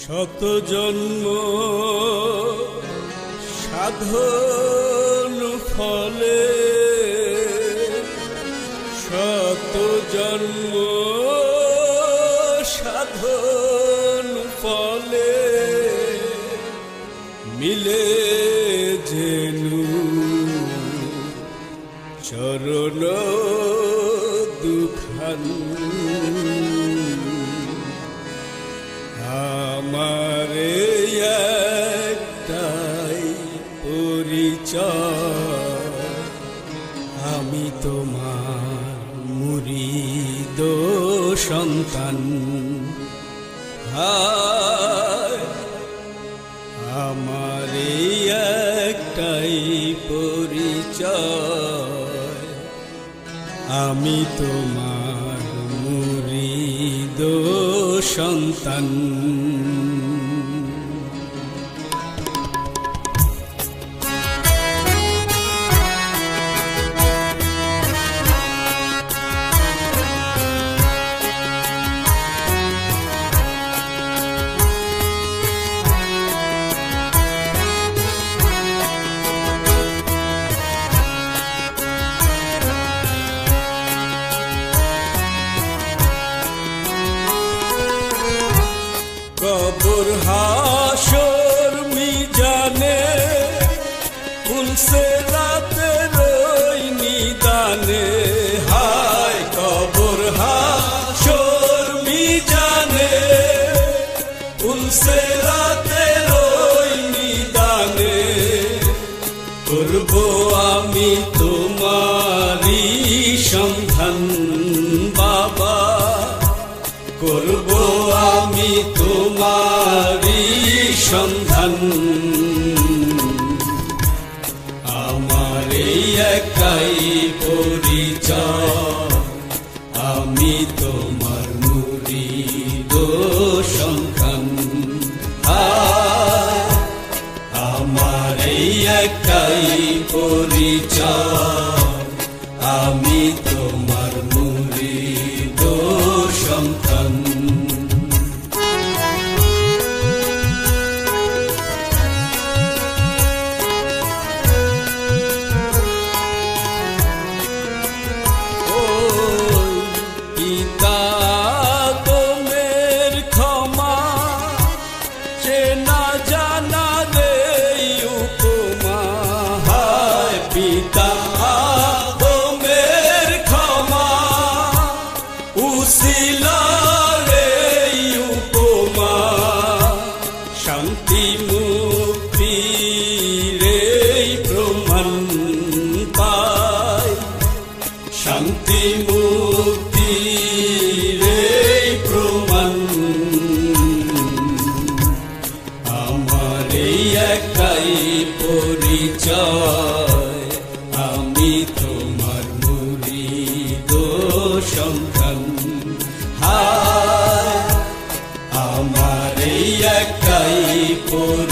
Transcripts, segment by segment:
শত জন্ম সাধন ফলে শত জন্ম সাধন ফলে মিলে যেনু চরণ দুখানু। আমার একটাই আমি তোমার সন্তান। আমার একটাই আমি তোমার সন্তান। আমার একাই পরিচয়। আমি তোমার মুড়ি দোষঙ্কন আমার একাই পরিচয়। এই একাই পরিচয়। আমি তোমার মুড়ি তো সন্তান আমার এই একাই পরি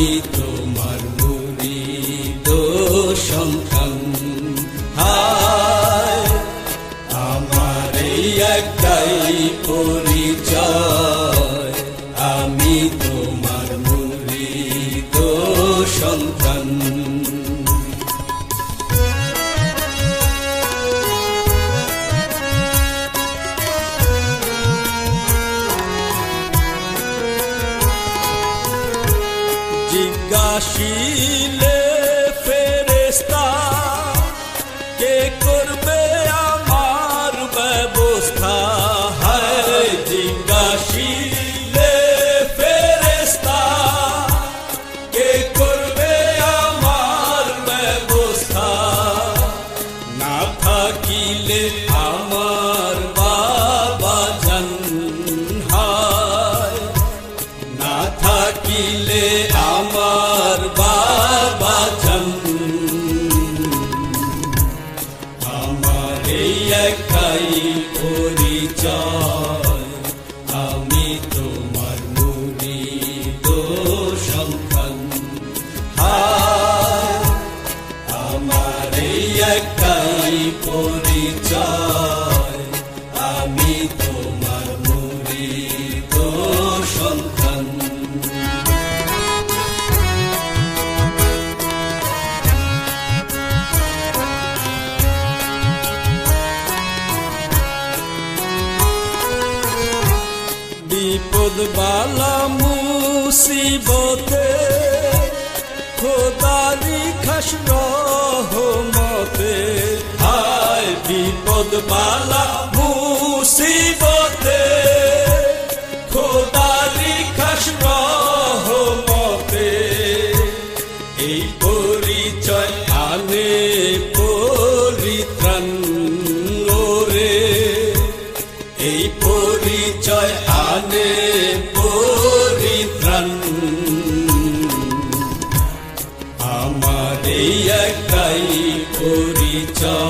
You. 寻 আমি তোমার মুড়ি তো সন্তান। বিপদ বালা মুসিবতে খোদারি খাস রহমতে। বিপদ বালা মুসিবতে খোদারি খাস রহমতে। এই পরিচয় আনে পরিত্রাণ রে এই পরিচয় আনে পরিত্রাণ। আমার এই একাই পরিচয়।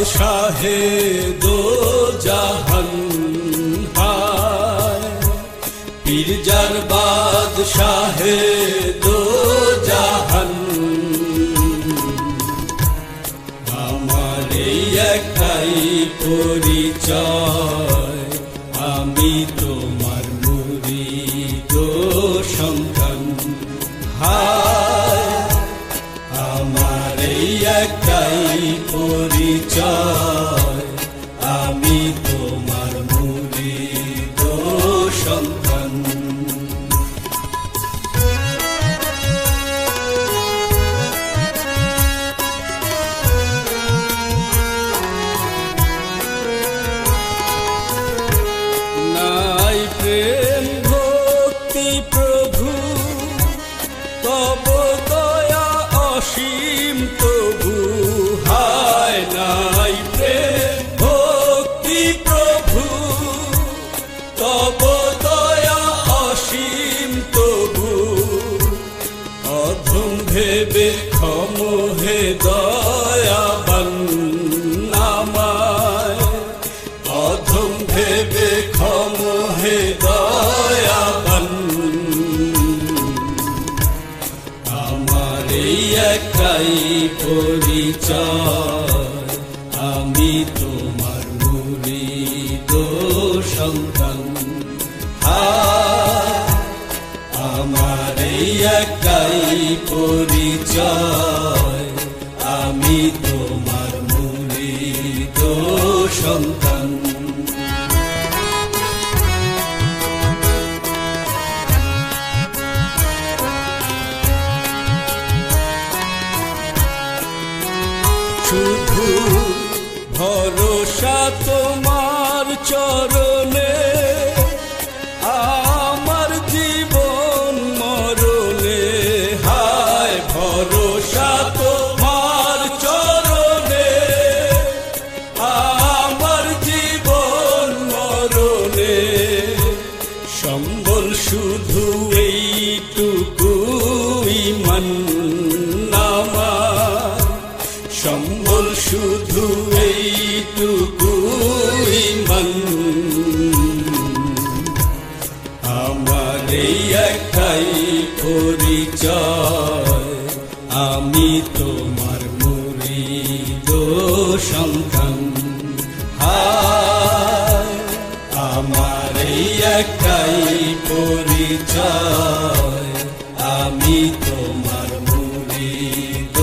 বাদশাহে দো জাহান পীরজার বাদশাহে দো জাহান। আমার একটাই পরিচয়। তাই পরিচয়। আমি তোমার মুরিদ সন্তান। আমার একাই পরিচয়। একটাই পরিচয়, আমি তোমার মুরিদ সন্তান। আমার একটাই পরিচয়, আমি তোমার মুরিদ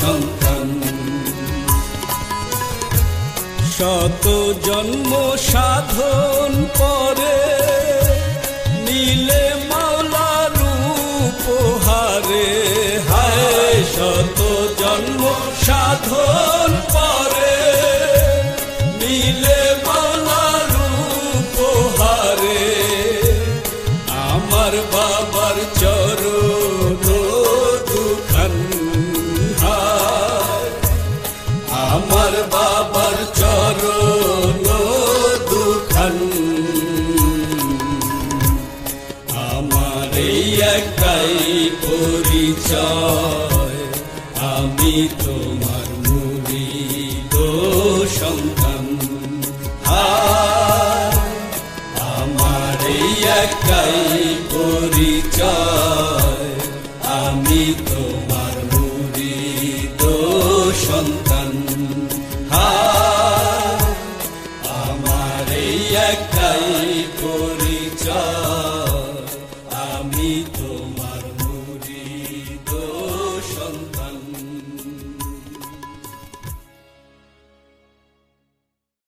সন্তান। শত জন্ম সা